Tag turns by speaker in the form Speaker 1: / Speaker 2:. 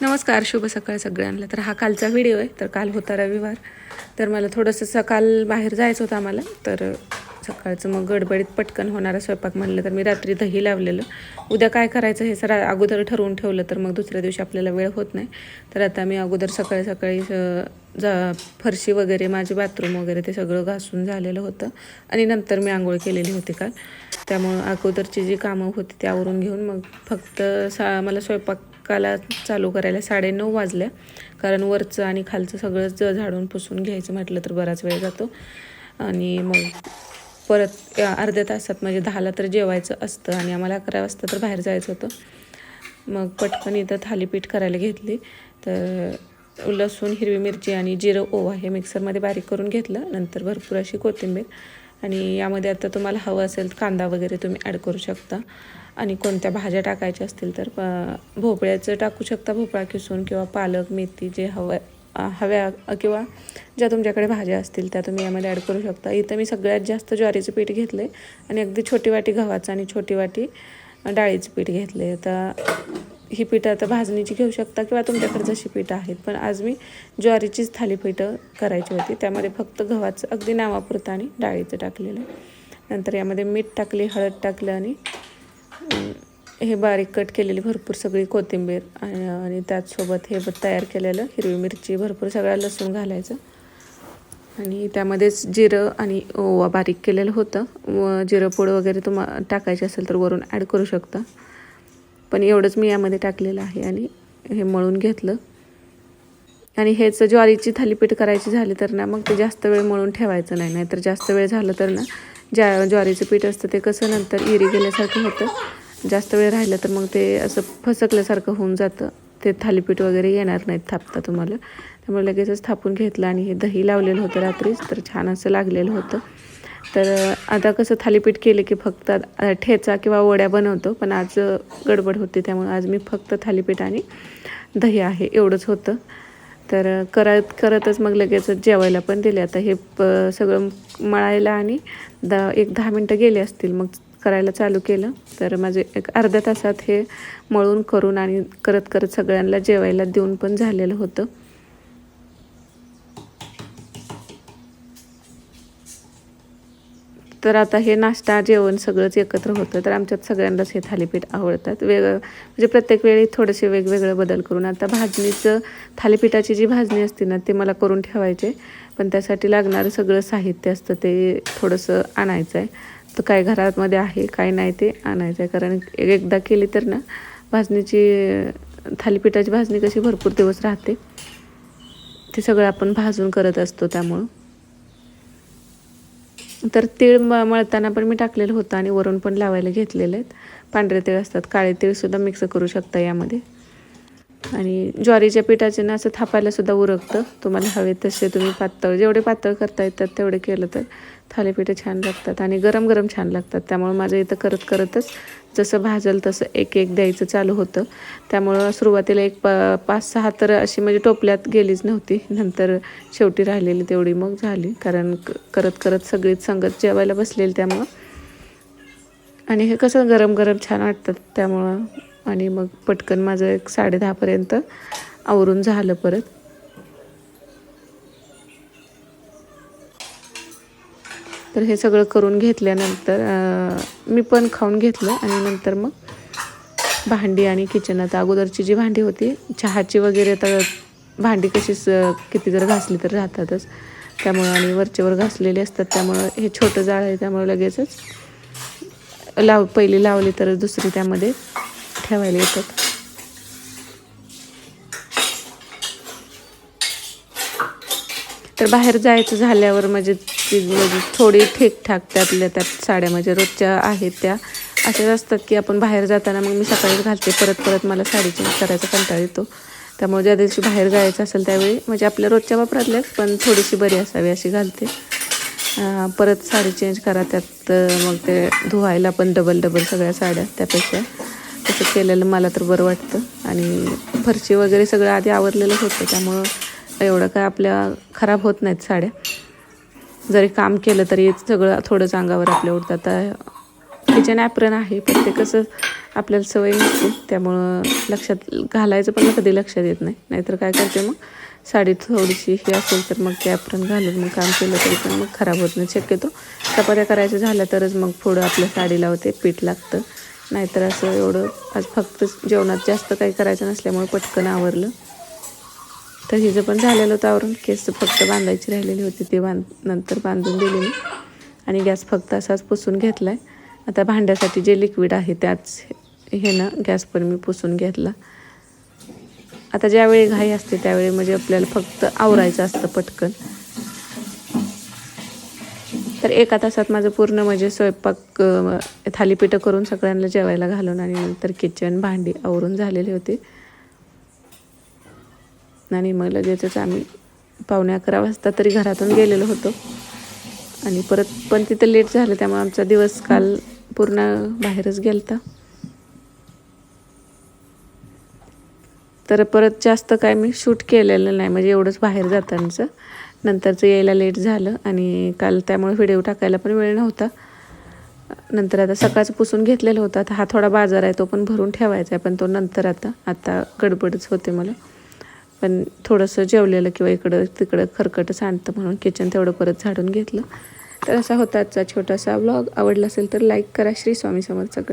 Speaker 1: नमस्कार शुभ सकाळ सगळ्यांना. तर हा कालचा व्हिडिओ आहे तर काल होता रविवार. तर मला थोडंसं सकाळ बाहेर जायचं होतं आम्हाला. तर सकाळचं मग गडबडीत पटकन होणारा स्वयंपाक म्हणलं तर मी रात्री दही लावलेलं. उद्या काय करायचं हे सर अगोदर ठरवून ठेवलं तर मग दुसऱ्या दिवशी आपल्याला वेळ होत नाही. तर आता मी अगोदर सकाळी सकाळी जा फरशी वगैरे माझे बाथरूम वगैरे ते सगळं घासून झालेलं होतं. आणि नंतर मी आंघोळ केलेली होती काल. त्यामुळं अगोदरची जी कामं होती त्यावरून आवरून घेऊन मग फक्त सा मला स्वयंपाक काला चालू करायला साडेनऊ वाजल्या कारण वरचं आणि खालचं सगळंच झाडून पुसून घ्यायचं म्हटलं तर बराच वेळ जातो. आणि मग परत अर्ध्या तासात म्हणजे दहाला तर जेवायचं असतं आणि आम्हाला अकरा वाजता तर बाहेर जायचं होतं. मग पटकन इथं थालीपीठ करायला घेतली. तर लसूण हिरवी मिरची आणि जिरं ओवा हे मिक्सरमध्ये बारीक करून घेतलं. नंतर भरपूर अशी कोथिंबीर आणि यामध्ये आता तुम्हाला हवं असेल कांदा वगैरे तुम्ही ॲड करू शकता. आणि कोणत्या भाज्या टाकायच्या असतील तर प- भोपळ्याचं टाकू शकता भोपळा किसून किंवा पालक मेथी जे हवं हव्या किंवा ज्या तुमच्याकडे भाज्या असतील त्या तुम्ही यामध्ये ॲड करू शकता. इथं मी सगळ्यात जास्त ज्वारीचं पीठ घेतलं आहे आणि अगदी छोटी वाटी गव्हाचं आणि छोटी वाटी डाळीचं पीठ घेतलं आहे ही पिठं आता भाजणीची घेऊ शकता किंवा तुमच्याकडे जशी पिठं आहेत. पण आज मी ज्वारीचीच थालीपीठं करायची होती. त्यामध्ये फक्त गव्हाचं अगदी नावापुरतं आणि डाळीचं टाकलेलं नंतर यामध्ये मीठ टाकली हळद टाकलं आणि हे बारीक कट केलेली भरपूर सगळी कोथिंबीर आणि त्याचसोबत हे तयार केलेलं हिरवी मिरची भरपूर सगळा लसूण घालायचं. आणि त्यामध्येच जिरं आणि ओवा बारीक केलेलं होतं. व जिरं पूड वगैरे तुम्हा टाकायचे असेल तर वरून ॲड करू शकता. पण एवढंच मी यामध्ये टाकलेलं आहे आणि हे मळून घेतलं. आणि हेच ज्वारीची थालीपीठ करायची झाली तर ना मग ते जास्त वेळ मळून ठेवायचं नाही. नाहीतर जास्त वेळ झालं तर ना ज्या ज्वारीचं पीठ असतं ते कसं नंतर इरी गेल्यासारखं होतं. जास्त वेळ राहिलं तर मग ते असं फसकल्यासारखं होऊन जातं. ते थालीपीठ वगैरे येणार नाहीत थापता तुम्हाला. त्यामुळे लगेचच थापून घेतलं आणि हे दही लावलेलं होतं रात्रीच तर छान असं लागलेलं होतं. तर आता कसं थालीपीठ केले की फक्त ठेचा किंवा वड्या बनवतो पण आज गडबड होती त्यामुळे आज मी फक्त थालीपीठ आणि दही आहे एवढंच होतं. तर करत करतच मग लगेच जेवायला पण दिले. आता हे प सगळं मळायला आणि द एक दहा मिनटं गेले असतील मग करायला चालू केलं. तर माझे एक अर्ध्या तासात हे मळून करून आणि करत करत सगळ्यांना जेवायला देऊन पण झालेलं होतं. तर आता हे नाश्ता जेवण सगळंच एकत्र होतं. तर आमच्यात सगळ्यांनाच हे थालीपीठ आवडतात. वेगळं म्हणजे प्रत्येक वेळी थोडेसे वेगवेगळे बदल करून. आता भाजणीचं थालीपीठाची जी भाजणी असते ना ते मला करून ठेवायचे. पण त्यासाठी लागणारं सगळं साहित्य असतं ते थोडंसं आणायचं आहे तर काय घरामध्ये आहे काय नाही ते आणायचं आहे कारण एकदा केली तर ना भाजणीची थालीपीठाची भाजणी कशी भरपूर दिवस राहते. ते सगळं आपण भाजून करत असतो त्यामुळं. तर तीळ म मळताना पण मी टाकलेलं होतं आणि वरून पण लावायला घेतलेले आहेत. पांढरे तीळ असतात काळे तीळसुद्धा मिक्स करू शकता यामध्ये. आणि ज्वारीच्या पिठाचे ना असं थापायलासुद्धा उरकतं. तुम्हाला हवे तसे तुम्ही पातळ जेवढे पातळ करता येतात तेवढे केलं तर थालीपीठं छान लागतात आणि गरम गरम छान लागतात. त्यामुळे माझं इथं करत करतच जसं भाजल तसं एक एक द्यायचं चालू होतं. त्यामुळं सुरुवातीला एक प पाच सहा तर अशी म्हणजे टोपल्यात गेलीच नव्हती. नंतर शेवटी राहिलेली तेवढी मग झाली. कारण क- करत करत सगळीच संगत जेवायला बसलेली त्यामुळं. आणि हे कसं गरम गरम छान वाटतात त्यामुळं. आणि मग पटकन माझं एक साडे दहापर्यंत आवरून झालं परत. तर हे सगळं करून घेतल्यानंतर मी पण खाऊन घेतलं आणि नंतर मग भांडी आणि किचन आता अगोदरची जी भांडी होती चहाची वगैरे तर भांडी कशी स किती जर घासली तर राहतातच. त्यामुळं आणि वरचेवर घासलेले असतात त्यामुळं हे छोटं जाळ आहे त्यामुळे लगेचच लाव पहिली लावली तर दुसरी त्यामध्ये ठेवायला येतात. तर बाहेर जायचं झाल्यावर म्हणजे ती म्हणजे थोडी ठीकठाक त्यातल्या त्यात साड्या म्हणजे रोजच्या आहेत त्या. अशाच असतात की आपण बाहेर जाताना मग मी सकाळीच घालते परत परत मला साडी चेंज करायचा कंटाळ येतो. त्यामुळे ज्या दिवशी बाहेर जायचं असेल त्यावेळी म्हणजे आपल्या रोजच्या वापरातल्याच पण थोडीशी बरी असावी अशी घालते. परत साडी चेंज करा त्यात मग ते धुवायला पण डबल डबल सगळ्या साड्या त्यापेक्षा. तसं केलेलं मला तर बरं वाटतं. आणि फरशी वगैरे सगळं आधी आवरलेलं होतं त्यामुळं एवढं काय आपल्या खराब होत नाहीत साड्या. जरी काम केलं तरी सगळं थोडंच अंगावर आपल्या उडतं आता किचन ॲप्रन आहे पण ते कसं आपल्याला सवय नसते. त्यामुळं लक्षात घालायचं पण कधी लक्षात येत नाही. नाहीतर काय करते मग? साडी थोडीशी ही असेल तर मग ते ॲप्रन घालून मग काम केलं तरी पण मग खराब होत नाही. शक्यतो चपात्या करायच्या झाल्या तरच मग पुढं आपल्या साडीला होते पीठ लागतं. नाहीतर असं एवढं आज फक्त जेवणात जास्त काही करायचं नसल्यामुळे पटकन आवरलं. तर हिचं पण झालेलं होतं आवरून. केस फक्त बांधायची राहिलेली होती. ते बांध नंतर बांधून दिली मी. आणि गॅस फक्त असाच पुसून घेतला आहे आता भांड्यासाठी जे लिक्विड आहे त्याच हे ना गॅस पण मी पुसून घेतला. आता ज्यावेळी घाई असते त्यावेळी म्हणजे आपल्याला फक्त आवरायचं असतं पटकन. तर एका तासात माझं पूर्ण म्हणजे स्वयंपाक थालीपीठं करून सगळ्यांना जेवायला घालून आणि नंतर किचन भांडी आवरून झालेली होती. आणि मग लगेचच आम्ही पावणे अकरा वाजता तरी घरातून गेलेलो होतो. आणि परत पण तिथं लेट झालं त्यामुळे आमचा दिवस काल पूर्ण बाहेरच गेलता. तर परत जास्त काय मी शूट केलेलं नाही म्हणजे एवढंच बाहेर जातानाचं. नंतरचं यायला लेट झालं आणि काल त्यामुळे व्हिडिओ टाकायला पण वेळ नव्हता. नंतर आता सकाळचं पुसून घेतलेलं होतं आता हा थोडा बाजार आहे तो पण भरून ठेवायचा आहे पण तो नंतर आता आता गडबडच होते मला. पण थोडंसं जेवलेलं किंवा इकडं तिकडं खरकट सांडतं म्हणून किचन तेवढं परत झाडून घेतलं. तर असा होता आजचा छोटासा ब्लॉग आवडला असेल तर लाईक करा. श्री स्वामी समर्थ सगळं